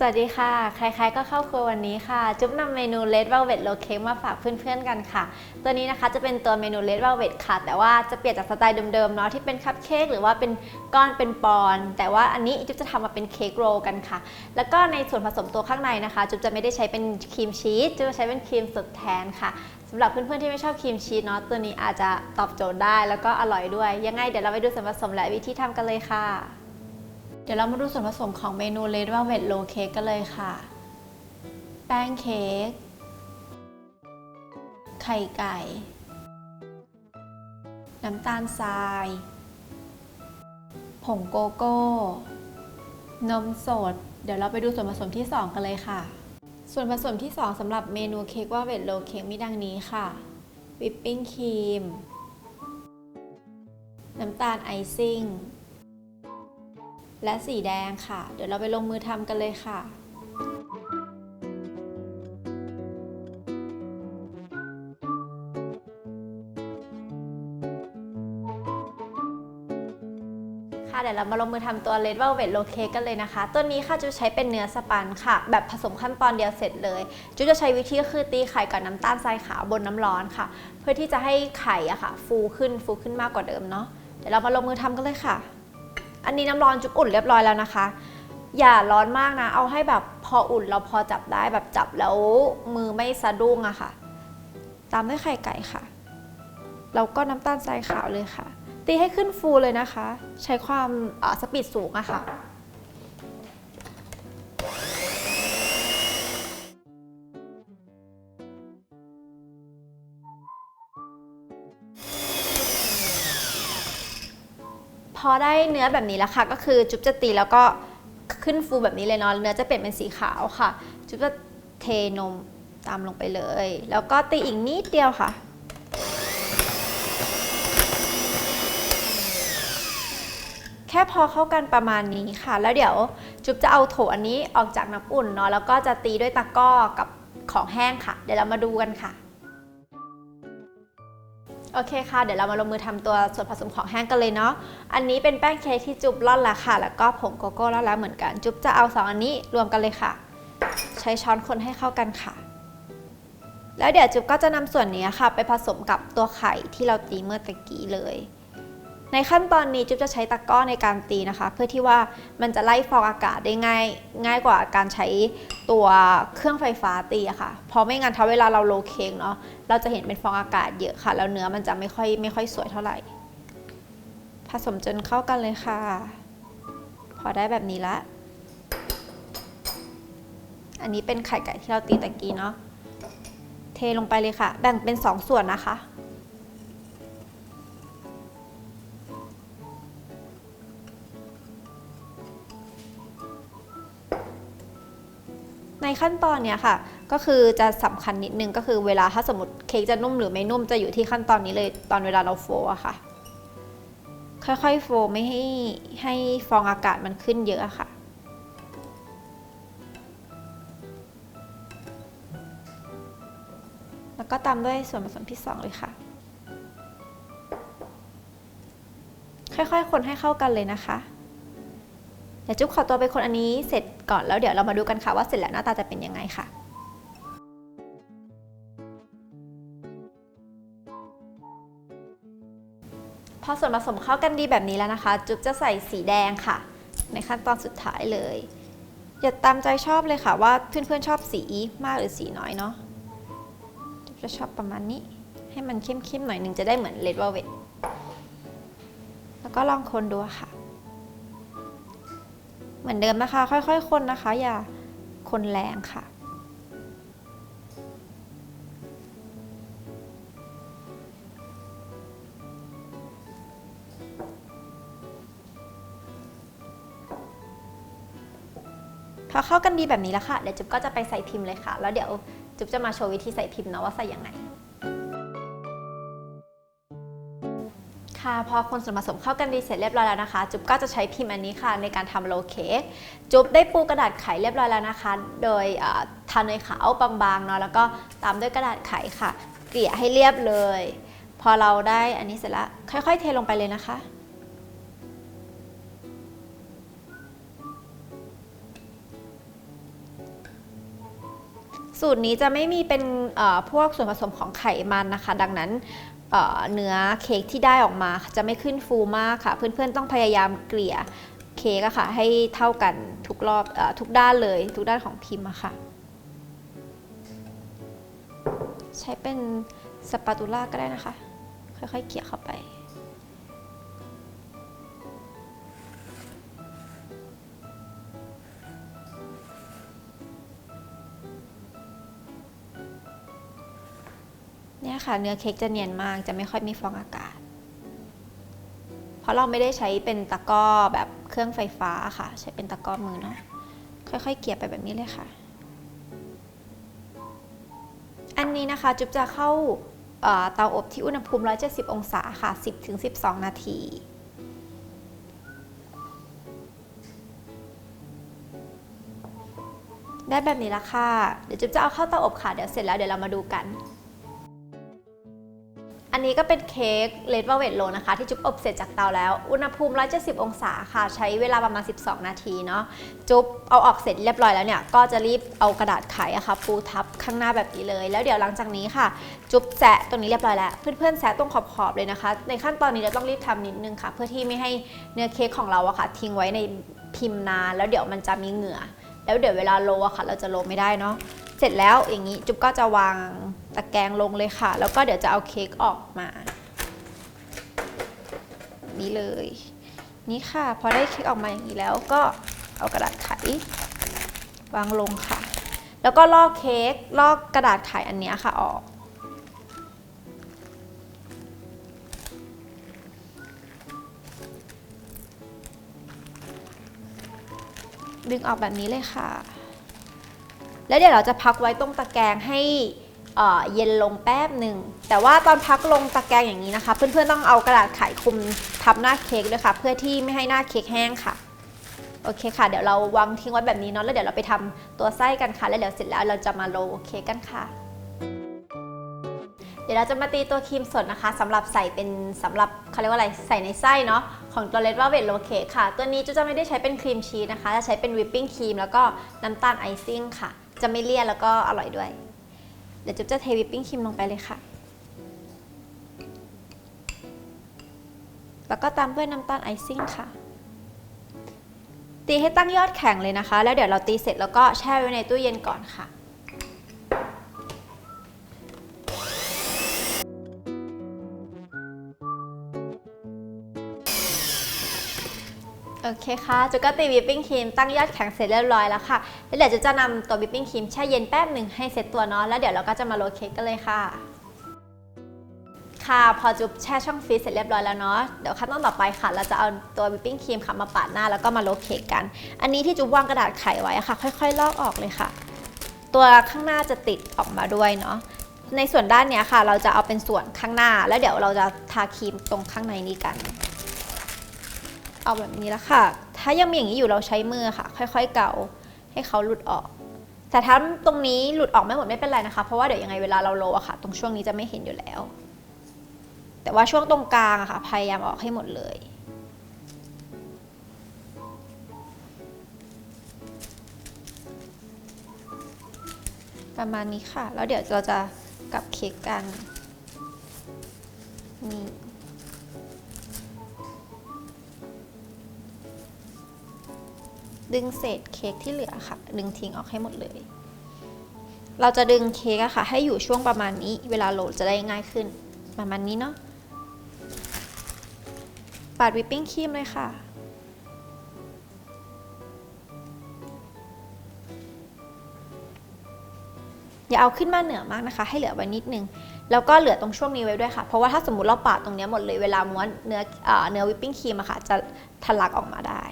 สวัสดีค่ะ ใครๆก็เข้าครัววันนี้ค่ะ จุ๊บนำเมนู Red Velvet Roll Cake มาฝากเพื่อนๆกันค่ะ ตัวนี้นะคะจะเป็นตัวเมนู Red Velvet ค่ะ แต่ว่าจะเปลี่ยนจากสไตล์เดิมๆเนาะที่เป็นคัพเค้กหรือว่าเป็นก้อนเป็นปอน แต่ว่าอันนี้จุ๊บจะทำมาเป็นเค้กโรกันค่ะ แล้วก็ในส่วนผสมตัวข้างในนะคะ จุ๊บจะไม่ได้ใช้เป็นครีมชีส จุ๊บจะใช้เป็นครีมสดแทนค่ะสำหรับเพื่อนๆที่ไม่ชอบครีมชีสเนาะตัวนี้อาจจะตอบโจทย์ได้ แล้วก็อร่อยด้วย ยังไงเดี๋ยวเราไปดูส่วนผสมและวิธีทำกันเลยค่ะ ดี๋ยวเรามาดูส่วนผสมของเมนู Red Velvet Roll Cake กันเลยค่ะ แป้งเค้ก ไข่ไก่ น้ำตาลทราย ผงโกโก้ นมสด เดี๋ยวเราไปดูส่วนผสมที่ 2 กันเลยค่ะ ส่วนผสมที่ 2สำหรับเมนูเค้กว่าเวทโลเค้กมีดังนี้ค่ะ วิปปิ้งครีม น้ำตาลไอซิ่ง และสีแดงค่ะ เดี๋ยวเราไปลงมือทำกันเลยค่ะค่ะเดี๋ยวเรามาลงมือทำตัว Red Velvet Roll Cake กันเลยนะคะ ตัวนี้ค่ะจะใช้เป็นเนื้อสปันค่ะ แบบผสมขั้นตอนเดียวเสร็จเลย จุจะใช้วิธีก็คือตีไข่กับน้ำตาลทรายขาวบนน้ำร้อนค่ะ เพื่อที่จะให้ไข่อะค่ะ ฟูขึ้นฟูขึ้นมากกว่าเดิมเนาะเดี๋ยวเรามาลงมือทำกันเลยค่ะ อันนี้น้ำร้อนจุ๊บอุ่นเรียบร้อยแล้วนะคะ อย่าร้อนมากนะ เอาให้แบบพออุ่นเราพอจับได้แบบจับแล้วมือไม่สะดุ้งอะค่ะ ตามด้วยไข่ไก่ค่ะ แล้วก็น้ำตาลทรายขาวเลยค่ะ ตีให้ขึ้นฟูเลยนะคะ ใช้ความอ่าสปีดสูงอะค่ะ พอได้เนื้อแบบนี้แล้วค่ะ ก็คือจุ๊บจะตีแล้วก็ขึ้นฟูแบบนี้เลยเนาะเนื้อจะเปลี่ยนเป็นสีขาวค่ะ จุ๊บจะเทนมตามลงไปเลย แล้วก็ตีอีกนิดเดียวค่ะ แค่พอเข้ากันประมาณนี้ค่ะ แล้วเดี๋ยวจุ๊บจะเอาโถอันนี้ออกจากน้ำอุ่นเนาะแล้วก็จะตีด้วยตะก้อกับของแห้งค่ะ เดี๋ยวเรามาดูกันค่ะ โอเคค่ะ เดี๋ยวเรามาลงมือทำตัวส่วนผสมของแห้งกันเลยเนาะ อันนี้เป็นแป้งเค้กที่จุ๊บร่อนแล้วค่ะ แล้วก็ผงโกโก้ร่อนแล้วเหมือนกัน จุ๊บจะเอาสองอันนี้รวมกันเลยค่ะ ใช้ช้อนคนให้เข้ากันค่ะ แล้วเดี๋ยวจุ๊บก็จะนำส่วนนี้ค่ะ ไปผสมกับตัวไข่ที่เราตีเมื่อตะกี้เลย ในขั้นตอนนี้จุ๊บจะใช้ตะกร้อในการตีนะคะ เพื่อที่ว่ามันจะไล่ฟองอากาศได้ง่าย ง่ายกว่าการใช้ตัวเครื่องไฟฟ้าตีอะค่ะ เพราะไม่งั้นถ้าเวลาเราโรลเค้กเนาะเราจะเห็นเป็นฟองอากาศเยอะค่ะ แล้วเนื้อมันจะไม่ค่อยไม่ค่อยสวยเท่าไหร่ ผสมจนเข้ากันเลยค่ะ พอได้แบบนี้ละ อันนี้เป็นไข่ไก่ที่เราตีตะกี้เนาะเทลงไปเลยค่ะ แบ่งเป็น 2 ส่วนนะคะ ขั้นตอนเนี้ยค่ะ ก็คือจะสำคัญนิดนึงก็คือเวลาถ้าสมมติเค้กจะนุ่มหรือไม่นุ่มจะอยู่ที่ขั้นตอนนี้เลยตอนเวลาเราโฟอะค่ะ ค่อยๆโฟไม่ให้ให้ฟองอากาศมันขึ้นเยอะอะค่ะแล้วก็ตามด้วยส่วนผสมที่ 2 เลยค่ะ ค่อยๆ คนให้เข้ากันเลยนะคะ เดี๋ยวจุ๊บขอตัวไปคนอันนี้เสร็จ ก่อนแล้วเดี๋ยวเรามาดูกันค่ะว่าเสร็จแล้วหน้าตาจะเป็นยังไงค่ะพอส่วนผสมเข้ากันดีแบบนี้แล้วนะคะ จุ๊บจะใส่สีแดงค่ะ ในขั้นตอนสุดท้ายเลย อย่าตามใจชอบเลยค่ะว่าเพื่อนๆชอบสีมากหรือสีน้อยเนาะจุ๊บจะชอบประมาณนี้ ให้มันเข้มๆหน่อยหนึ่งจะได้เหมือนเลดเวลเวทแล้วก็ลองคนดูค่ะ มือนเดิมนะคะ ค่อยๆ คนนะคะ อย่าคนแรงค่ะ พอเข้ากันดีแบบนี้แล้วค่ะ เดี๋ยวจุ๊บก็จะไปใส่พิมพ์เลยค่ะ แล้วเดี๋ยวจุ๊บจะมาโชว์วิธีใส่พิมพ์เนาะว่าใส่ยังไง ค่ะ พอคนส่วนผสมเข้ากันดีเสร็จเรียบร้อยแล้วนะคะ จุ๊บก็จะใช้พิมพ์อันนี้ค่ะในการทำโรลเค้กจุ๊บได้ปูกระดาษไขเรียบร้อยแล้วนะคะ โดยทาเนยขาวบางๆเนาะแล้วก็ตามด้วยกระดาษไขค่ะ เกลี่ยให้เรียบเลย พอเราได้อันนี้เสร็จแล้วค่อยๆ เทลงไปเลยนะคะสูตรนี้จะไม่มีเป็นพวกส่วนผสมของไขมันนะคะ ดังนั้น เนื้อเค้กที่ได้ออกมาจะไม่ขึ้นฟูมากค่ะ เพื่อนๆต้องพยายามเกลี่ยเค้กอะค่ะ ให้เท่ากันทุกรอบออทุกด้านเลยทุกด้านของพิมพ์อะค่ะ ใช้เป็นสปาตูล่าก็ได้นะคะ ค่อยๆเกลี่ยเข้าไป ค่ะ เนื้อเค้กจะเนียนมาก จะไม่ค่อยมีฟองอากาศ เพราะเราไม่ได้ใช้เป็นตะกร้อแบบเครื่องไฟฟ้าค่ะ ใช้เป็นตะกร้อมือเนาะ ค่อยๆ เกลี่ยไปแบบนี้เลยค่ะ อันนี้นะคะจุ๊บจะเข้าเอ่อเตาอบที่อุณหภูมิ 170 องศาค่ะ 10-12 นาทีได้แบบนี้ละค่ะ เดี๋ยวจุ๊บจะเอาเข้าเตาอบค่ะ เดี๋ยวเสร็จแล้วเดี๋ยวเรามาดูกัน อันนี้ก็เป็นเค้กเลดเวลเวตโลนะคะ ที่จุ๊บอบเสร็จจากเตาแล้ว อุณหภูมิ 170 องศาค่ะ ใช้เวลาประมาณ 12 นาทีเนาะจุ๊บเอาออกเสร็จเรียบร้อยแล้วเนี่ย ก็จะรีบเอากระดาษไขอะค่ะ ปูทับข้างหน้าแบบนี้เลย แล้วเดี๋ยวหลังจากนี้ค่ะ จุ๊บแซะตรงนี้เรียบร้อยแล้ว เพื่อนๆแซะตรงขอบๆเลยนะคะ ในขั้นตอนนี้เราต้องรีบทำนิดนึงค่ะ เพื่อที่ไม่ให้เนื้อเค้กของเราอะค่ะ ทิ้งไว้ในพิมพ์นานแล้วเดี๋ยวมันจะมีเหงื่อ แล้วเดี๋ยวเวลาโรอะค่ะ เราจะโรไม่ได้เนาะ เสร็จแล้วอย่างนี้จุ๊บก็จะวางตะแกรงลงเลยค่ะ แล้วก็เดี๋ยวจะเอาเค้กออกมา นี่เลย นี่ค่ะ พอได้เค้กออกมาอย่างนี้แล้วก็เอากระดาษไข วางลงค่ะ แล้วก็ลอกเค้กลอกกระดาษไขอันนี้ค่ะออกดึงออกแบบนี้เลยค่ะ แล้วเดี๋ยวเราจะพักไว้ตรงตะแกรงให้เย็นลงแป๊บหนึ่ง แต่ว่าตอนพักลงตะแกรงอย่างนี้นะคะ เพื่อนๆต้องเอากระดาษไขคุมทับหน้าเค้กด้วยค่ะ เพื่อที่ไม่ให้หน้าเค้กแห้งค่ะ โอเคค่ะ เดี๋ยวเราวางทิ้งไว้แบบนี้เนาะ แล้วเดี๋ยวเราไปทำตัวไส้กันค่ะ แล้วเดี๋ยวเสร็จแล้วเราจะมาโรลเค้กกันค่ะ เดี๋ยวเราจะมาตีตัวครีมสดนะคะสำหรับใส่เป็นสำหรับเขาเรียกว่าอะไร ใส่ในไส้เนาะ ของตัวเลดว่าเวทโลเค้กค่ะ ตัวนี้จุจะไม่ได้ใช้เป็นครีมชีสนะคะ จะใช้เป็นวิปปิ้งครีมแล้วก็น้ำตาลไอซิ่งค่ะ จะไม่เลี่ยนแล้วก็อร่อยด้วย เดี๋ยวจุ๊บจะเทวิปปิ้งครีมลงไปเลยค่ะ แล้วก็ตามด้วยน้ำตาลไอซิ่งค่ะ ตีให้ตั้งยอดแข็งเลยนะคะ แล้วเดี๋ยวเราตีเสร็จแล้วก็แช่ไว้ในตู้เย็นก่อนค่ะ โอเคค่ะจุกก็ตีวิปปิ้งครีมตั้งยอดแข็งเสร็จเรียบร้อยแล้วค่ะ แล้วเดี๋ยวจุจะนำตัววิปปิ้งครีมแช่เย็นแป๊บหนึ่งให้เซ็ตตัวเนาะ แล้วเดี๋ยวเราก็จะมาโรลเค้กกันเลยค่ะ ค่ะ พอจุ๊บแช่ช่องฟรีซเสร็จเรียบร้อยแล้วเนาะ เดี๋ยวขั้นตอนต่อไปค่ะ เราจะเอาตัววิปปิ้งครีมค่ะมาปาดหน้าแล้วก็มาโรลเค้กกัน อันนี้ที่จุ๊บวางกระดาษไขไว้ค่ะ ค่อย ๆ ลอกออกเลยค่ะ ตัวข้างหน้าจะติดออกมาด้วยเนาะ ในส่วนด้านเนี้ยค่ะ เราจะเอาเป็นส่วนข้างหน้า แล้วเดี๋ยวเราจะทาครีมตรงข้างในนี้กัน เอาแบบนี้แล้วค่ะ ถ้ายังมีอย่างนี้อยู่เราใช้มือค่ะ ค่อยๆ เกาให้เขาหลุดออก แต่ถ้าตรงนี้หลุดออกไม่หมดไม่เป็นไรนะคะ เพราะว่าเดี๋ยวยังไงเวลาเราโรลอะค่ะ ตรงช่วงนี้จะไม่เห็นอยู่แล้ว แต่ว่าช่วงตรงกลางอะค่ะ พยายามออกให้หมดเลยประมาณนี้ค่ะ แล้วเดี๋ยวเราจะกลับเค้กกัน นี่ ดึงเศษเค้กที่เหลือค่ะ ดึงทิ้งออกให้หมดเลย เราจะดึงเค้กอะค่ะ ให้อยู่ช่วงประมาณนี้ เวลาโหลดจะได้ง่ายขึ้น ประมาณนี้เนาะปาดวิปปิ้งครีมเลยค่ะอย่าเอาขึ้นมาเหนือมากนะคะ ให้เหลือไว้นิดนึง แล้วก็เหลือตรงช่วงนี้ไว้ด้วยค่ะ เพราะว่าถ้าสมมติเราปาดตรงนี้หมดเลยเวลาม้วนเนื้อเออเนื้อวิปปิ้งครีมอะค่ะ จะทะลักออกมาได้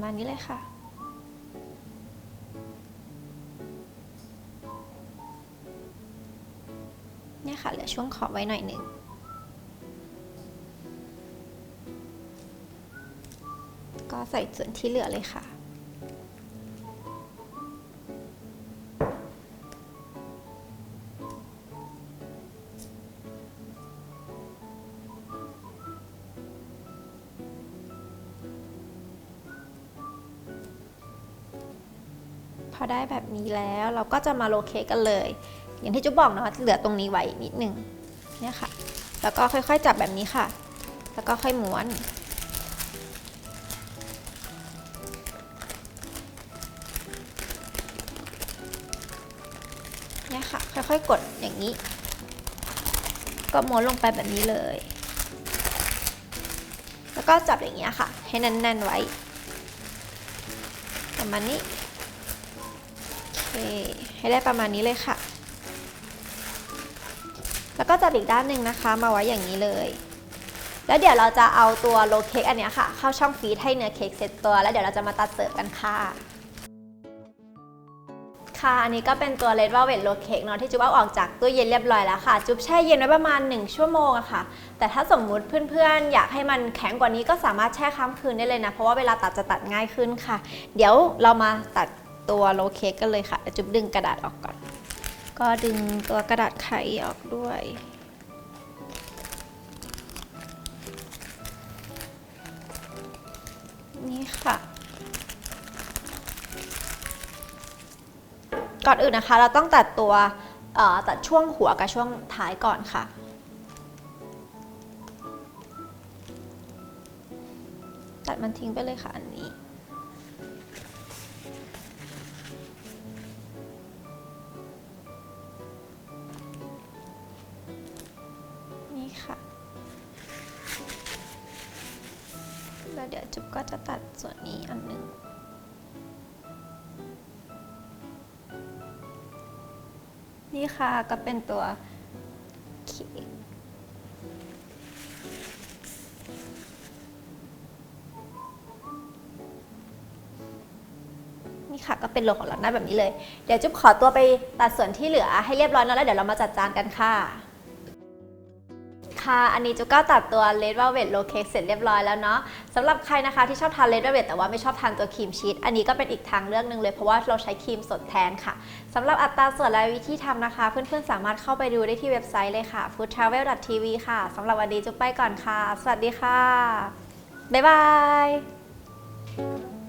ประมาณนี้เลยค่ะ เนี่ยค่ะเหลือช่วงขอบไว้หน่อยหนึ่งก็ใส่ส่วนที่เหลือเลยค่ะ อได้แบบนี้แล้ว เราก็จะมาโรลเคกันเลย อย่างที่จุ๊บบอกนะคะเหลือตรงนี้ไว้นิดหนึ่งเนี่ยค่ะ แล้วก็ค่อยๆจับแบบนี้ค่ะ แล้วก็ค่อยม้วน เนี่ยค่ะ ค่อยๆกดอย่างนี้ ก็ม้วนลงไปแบบนี้เลย แล้วก็จับอย่างเงี้ยค่ะ ให้แน่นๆไว้ประมาณนี้ คให้ได้ประมาณนี้เลยค่ะ แล้วก็จับอีกด้านหนึ่งนะคะมาไว้อย่างนี้เลย แล้วเดี๋ยวเราจะเอาตัวโรลเค้กอันนี้ค่ะ เข้าช่องฟรีซให้เนื้อเค้กเสร็จตัว แล้วเดี๋ยวเราจะมาตัดเสิร์ฟกันค่ะค่ะ อันนี้ก็เป็นตัวเลด v าเว t โรเค้กเนาะที่จุ๊บเอาออกจากตู้เย็นเรียบร้อยแล้วค่ะ จุ๊บแช่เย็นไว้ประมาณ 1 ชั่วโมงอะค่ะ แต่ถ้าสมมุติเพื่อนๆ อยากให้มันแข็งกว่านี้ก็สามารถแช่ค้างคืนได้เลยนะ เพราะว่าเวลาตัดจะตัดง่ายขึ้นค่ะ เดี๋ยวเรามาตัด ตัวโลเค้กกันเลยค่ะ จุ๊บดึงกระดาษออกก่อน ก็ดึงตัวกระดาษไขออกด้วย นี่ค่ะ ก่อนอื่นนะคะ เราต้องตัดตัวตัดช่วงหัวกับช่วงท้ายก่อนค่ะตัดมันทิ้งไปเลยค่ะอันนี้ เดี๋ยวจุ๊บก็จะตัดส่วนนี้อันหนึ่งนี่ค่ะก็เป็นตัวเค้กนี่ค่ะก็เป็นโลของเราหน้าแบบนี้เลย เดี๋ยวจุ๊บขอตัวไปตัดส่วนที่เหลือให้เรียบร้อยนะแล้วเดี๋ยวเรามาจัดจานกันค่ะ ค่ะ อันนี้จุก็ตัดตัวเลด v าเว t โลเค้กเสร็จเรียบร้อยแล้วเนาะสำหรับใครนะคะที่ชอบทานเลด v าเว t แต่ว่าไม่ชอบทานตัวครีมชีสอันนี้ก็เป็นอีกทางเลือกหนึ่งเลยเพราะว่าเราใช้ครีมสดแทนค่ะสำหรับอัตราส่วนและวิธีทำนะคะ เพื่อนๆสามารถเข้าไปดูได้ที่เว็บไซต์เลยค่ะ foodtravel.tv ค่ะสำหรับวันนี้จุ๊บไปก่อนค่ะ สวัสดีค่ะบ๊ายบาย